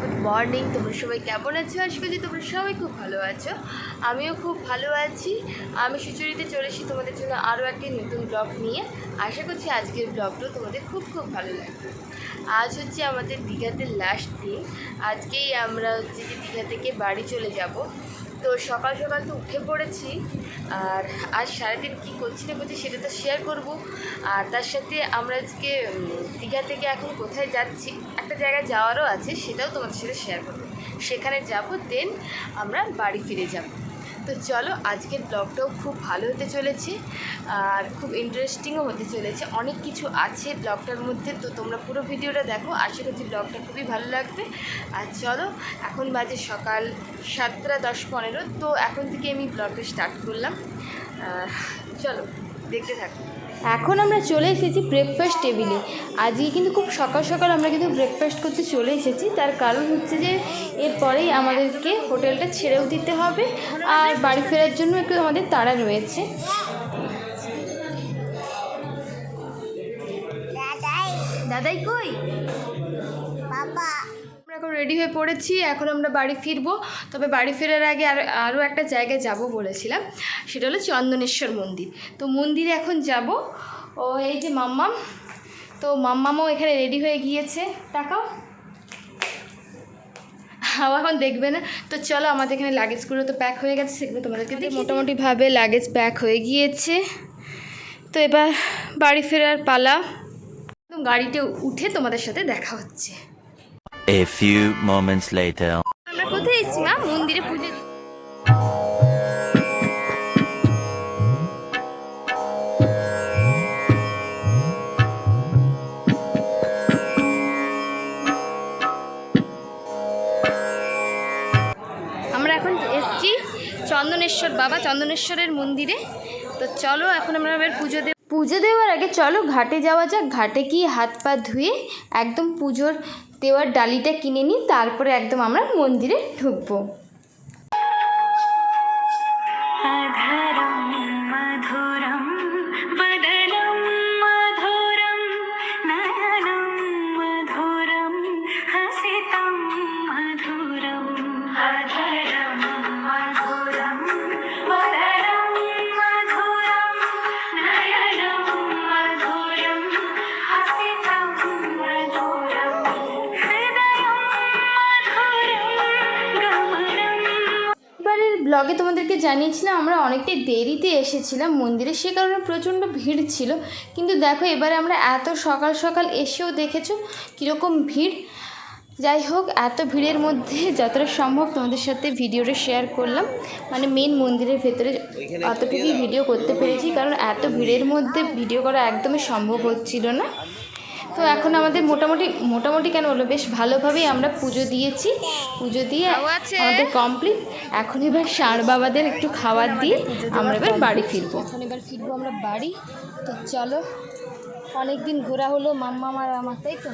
Good morning তোমরা সবাই কেমন আছো? আশা করছি তোমরা সবাই খুব ভালো আছো। আমিও খুব ভালো আছি। আমি সুচরিতে চলে এসেছি তোমাদের জন্য আরও একটি নতুন ব্লগ নিয়ে। আশা করছি আজকের ব্লগটাও তোমাদের খুব খুব ভালো লাগবে। আজ হচ্ছে আমাদের দীঘাতে লাস্ট দিন আজকেই আমরা হচ্ছে যে দীঘা থেকে বাড়ি চলে যাব। তো সকাল সকাল তো উঠে পড়েছি, আর আজ সারাদিন কী করছি না করছি সেটা তো শেয়ার করব। আর তার সাথে আমরা আজকে দীঘা থেকে এখন কোথায় যাচ্ছি, একটা জায়গায় যাওয়ারও আছে, সেটাও তোমাদের সাথে শেয়ার করব। সেখানে যাব দেন আমরা বাড়ি ফিরে যাব। তো চলো, আজকের ব্লগটাও খুব ভালো হতে চলেছে আর খুব ইন্টারেস্টিংও হতে চলেছে। অনেক কিছু আছে ব্লগটার মধ্যে, তো তোমরা পুরো ভিডিওটা দেখো। আশা করছি ব্লগটা খুবই ভালো লাগবে। আর চলো, এখন বাজে সকাল সাতটা দশ পনেরো, তো এখন থেকে আমি ব্লগটা স্টার্ট করলাম। চলো, দেখতে থাকো। এখন আমরা চলে এসেছি ব্রেকফাস্ট টেবিলে আজকে কিন্তু খুব সকাল সকাল আমরা কিন্তু ব্রেকফাস্ট করতে চলে এসেছি। তার কারণ হচ্ছে যে, এরপরেই আমাদেরকে হোটেলটা ছেড়েও দিতে হবে আর বাড়ি ফেরার জন্য একটু আমাদের তাড়া রয়েছে। দাদাই কই? আমরা এখন রেডি হয়ে পড়েছি এখন আমরা বাড়ি ফিরবো। তবে বাড়ি ফেরার আগে আর আরও একটা জায়গায় যাব বলেছিলাম সেটা হলো চন্দনেশ্বর মন্দির। তো মন্দিরে এখন যাব। ও এই যে মাম্মাম। তো মাম্মামও এখানে রেডি হয়ে গিয়েছে। টাকাও হাওয়া এখন দেখবে না। তো চলো আমাদের এখানে লাগেজগুলো তো প্যাক হয়ে গেছে সেগুলো তোমাদেরকে মোটামুটিভাবে লাগেজ প্যাক হয়ে গিয়েছে। তো এবার বাড়ি ফেরার পালা। একদম গাড়িতে উঠে তোমাদের সাথে দেখা হচ্ছে। A few moments later. আমরা কোথায় এসেছি মন্দিরে পুজো। আমরা এখন এসেছি চন্দনেশ্বর বাবা, চন্দনেশ্বরের মন্দিরে তো চলো, এখন আমরা এবার পুজো দেব পুজো দেওয়ার আগে চলো ঘাটে যাওয়া যাক। ঘাটে গিয়ে হাত পা ধুয়ে একদম পুজোর দেওয়ার ডালিটা কিনে নিই, তারপরে একদম আমরা মন্দিরে ঢুকবো। ব্লগে তোমাদেরকে জানিয়েছিলাম আমরা অনেকটাই দেরিতে এসেছিলাম মন্দিরে সে কারণে প্রচণ্ড ভিড় ছিল। কিন্তু দেখো এবারে আমরা এত সকাল সকাল এসেও দেখেছ কীরকম ভিড়। যাই হোক এত ভিড়ের মধ্যে যতটা সম্ভব তোমাদের সাথে ভিডিওটা শেয়ার করলাম। মানে মেন মন্দিরের ভেতরে অতটুকুই ভিডিও করতে পেরেছি কারণ এত ভিড়ের মধ্যে ভিডিও করা একদমই সম্ভব হচ্ছিল না। তো এখন আমাদের মোটামুটি মোটামুটি কেন বলো বেশ ভালোভাবেই আমরা পুজো দিয়েছি। পুজো দিয়ে আমাদের কমপ্লিট এখন এবার ষাঁড় বাবাদের একটু খাবার দিয়ে আমরা এবার বাড়ি ফিরবো। এখন এবার ফিরবো আমরা বাড়ি। তো চলো অনেক দিন ঘোরা হলো মাম্মা আমার আমার তাই তো?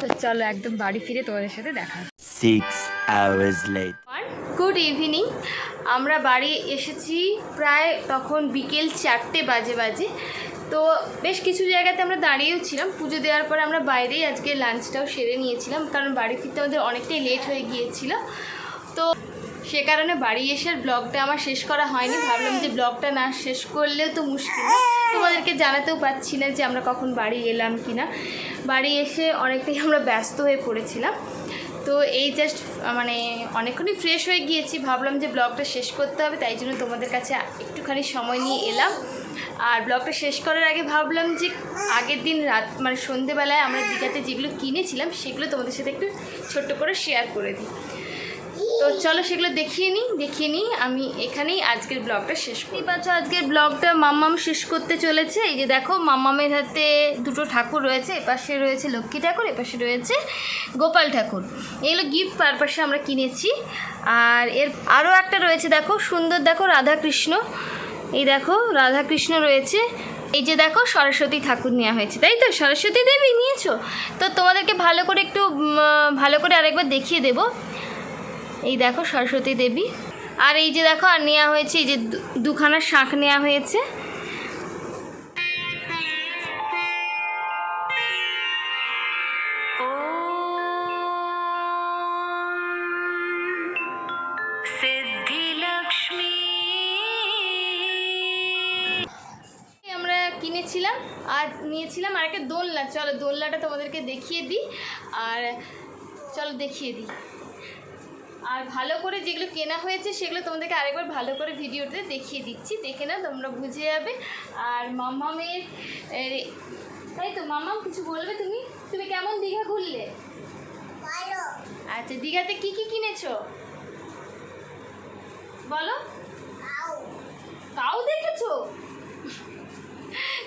তো চলো একদম বাড়ি ফিরে তোমাদের সাথে দেখা। Six hours later. Good evening আমরা বাড়ি এসেছি প্রায় তখন বিকেল চারটে বাজে বাজে। তো বেশ কিছু জায়গাতে আমরা দাঁড়িয়েও ছিলাম। পুজো দেওয়ার পর আমরা বাইরেই আজকে লাঞ্চটাও সেরে নিয়েছিলাম, কারণ বাড়ি ফিরতে আমাদের অনেকটাই লেট হয়ে গিয়েছিল। তো সে কারণে বাড়ি এসে ব্লগটা আমার শেষ করা হয়নি। ভাবলাম যে ব্লগটা না শেষ করলেও তো মুশকিল তোমাদেরকে জানাতেও পারছি না যে আমরা কখন বাড়ি এলাম কি না বাড়ি এসে অনেকটাই আমরা ব্যস্ত হয়ে পড়েছিলাম। তো এই জাস্ট মানে অনেকক্ষণই ফ্রেশ হয়ে গিয়েছি। ভাবলাম যে ব্লগটা শেষ করতে হবে, তাই জন্য তোমাদের কাছে একটুখানি সময় নিয়ে এলাম। আর ব্লগটা শেষ করার আগে ভাবলাম যে আগের দিন রাত মানে সন্ধেবেলায় আমরা দীঘাতে যেগুলো কিনেছিলাম, সেগুলো তোমাদের সাথে একটু ছোট্ট করে শেয়ার করে দিই। তো চলো সেগুলো দেখিয়ে নিই দেখিয়ে নিই। আমি এখানেই আজকের ব্লগটা শেষ করি। পাচ্ছ আজকের ব্লগটা মাম্মাম শেষ করতে চলেছে। এই যে দেখো, মাম্মামের হাতে দুটো ঠাকুর রয়েছে, এপাশে রয়েছে লক্ষ্মী ঠাকুর, এপাশে রয়েছে গোপাল ঠাকুর। এগুলো গিফট পারপাসে আমরা কিনেছি। আর এর আরও একটা রয়েছে, দেখো, সুন্দর, দেখো রাধা কৃষ্ণ এই দেখো, রাধাকৃষ্ণ রয়েছে। এই যে দেখো, সরস্বতী ঠাকুর নেওয়া হয়েছে, তাই তো? সরস্বতী দেবী, নিয়েছো? তো তোমাদেরকে ভালো করে একটু ভালো করে আরেকবার দেখিয়ে দেব। এই দেখো, সরস্বতী দেবী। আর এই যে দেখো, আর নেওয়া হয়েছে, এই যে দুখানা শাঁখ নেওয়া হয়েছে। কিনেছিলাম আর নিয়েছিলাম আর একটা দোলনা। চলো দোলনাটা তোমাদেরকে দেখিয়ে দিই। আর চলো দেখিয়ে দিই। আর ভালো করে যেগুলো কেনা হয়েছে সেগুলো তোমাদেরকে আরেকবার ভালো করে ভিডিওতে দেখিয়ে দিচ্ছি। দেখে না তোমরা বুঝে যাবে। আর মামামের তাই তো মামাম কিছু বলবে তুমি? তুমি কেমন দীঘা ঘুরলে? আচ্ছা দীঘাতে কি কি কিনেছো? বলো। কাউ দেখেছ?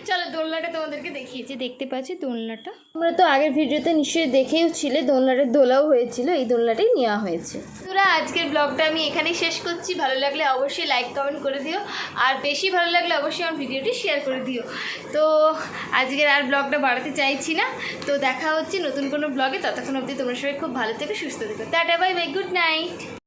চলো দোলনাটা তোমাদেরকে দেখিয়েছি, দেখতে পাচ্ছি দোলনাটা। তোমরা তো আগের ভিডিওতে নিশ্চয়ই দেখেও ছিলে দোলনাটার দোলাও হয়েছিল, এই দোলনাটাই নেওয়া হয়েছে। তোরা আজকের ব্লগটা আমি এখানেই শেষ করছি। ভালো লাগলে অবশ্যই লাইক কমেন্ট করে দিও। আর বেশি ভালো লাগলে অবশ্যই আমার ভিডিওটি শেয়ার করে দিও। তো আজকের আর ব্লগটা বাড়াতে চাইছি না। তো দেখা হচ্ছে নতুন কোনো ব্লগে। ততক্ষণ অবধি তোমরা সবাই খুব ভালো থেকে, সুস্থ থেকো। Tata bye bye good night